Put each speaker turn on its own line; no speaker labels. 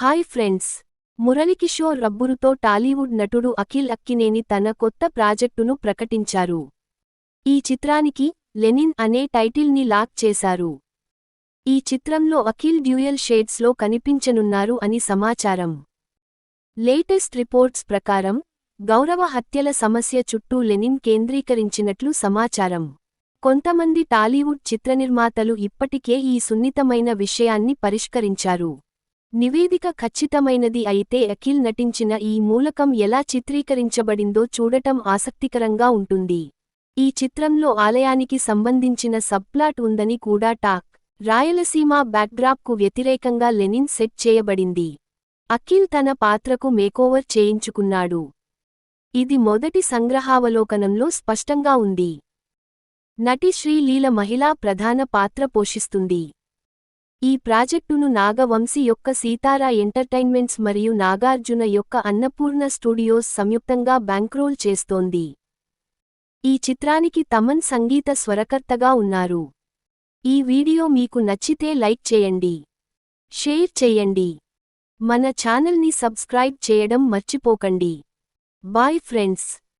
Hi friends. మురళికిషోర్ రబ్బురుతో టాలీవుడ్ నటుడు అఖిల్ అక్కినేని తన కొత్త ప్రాజెక్టును ప్రకటించారు. ఈ చిత్రానికి లెనిన్ అనే టైటిల్ని లాక్ చేశారు. ఈ చిత్రంలో అఖిల్ డ్యూయల్ షేడ్స్లో కనిపించనున్నారు అని సమాచారం. లేటెస్ట్ రిపోర్ట్స్ ప్రకారం గౌరవ హత్యల సమస్య చుట్టూ లెనిన్ కేంద్రీకరించినట్లు సమాచారం. కొంతమంది టాలీవుడ్ చిత్రనిర్మాతలు ఇప్పటికే ఈ సున్నితమైన విషయాన్ని పరిష్కరించారు. నివేదిక ఖచ్చితమైనది అయితే అఖిల్ నటించిన ఈ మూలకం ఎలా చిత్రీకరించబడిందో చూడటం ఆసక్తికరంగా ఉంటుంది. ఈ చిత్రంలో ఆలయానికి సంబంధించిన సబ్ప్లాట్ ఉందని కూడా టాక్. రాయలసీమ బ్యాక్డ్రాప్కు వ్యతిరేకంగా లెనిన్ సెట్ చేయబడింది. అఖిల్ తన పాత్రకు మేకోవర్ చేయించుకున్నాడు. ఇది మొదటి సంగ్రహావలోకనంలో స్పష్టంగా ఉంది. నటి శ్రీలీల మహిళా ప్రధాన పాత్ర పోషిస్తుంది. ఈ ప్రాజెక్టును నాగవంశీ యొక్క సీతారా ఎంటర్టైన్మెంట్స్ మరియు నాగార్జున యొక్క అన్నపూర్ణ స్టూడియోస్ సంయుక్తంగా బ్యాంక్రోల్ చేస్తోంది. ఈ చిత్రానికి తమన్ సంగీత స్వరకర్తగా ఉన్నారు. ఈ వీడియో మీకు నచ్చితే లైక్ చేయండి. షేర్ చేయండి. మన ఛానల్ని సబ్స్క్రైబ్ చేయడం మర్చిపోకండి. Bye friends.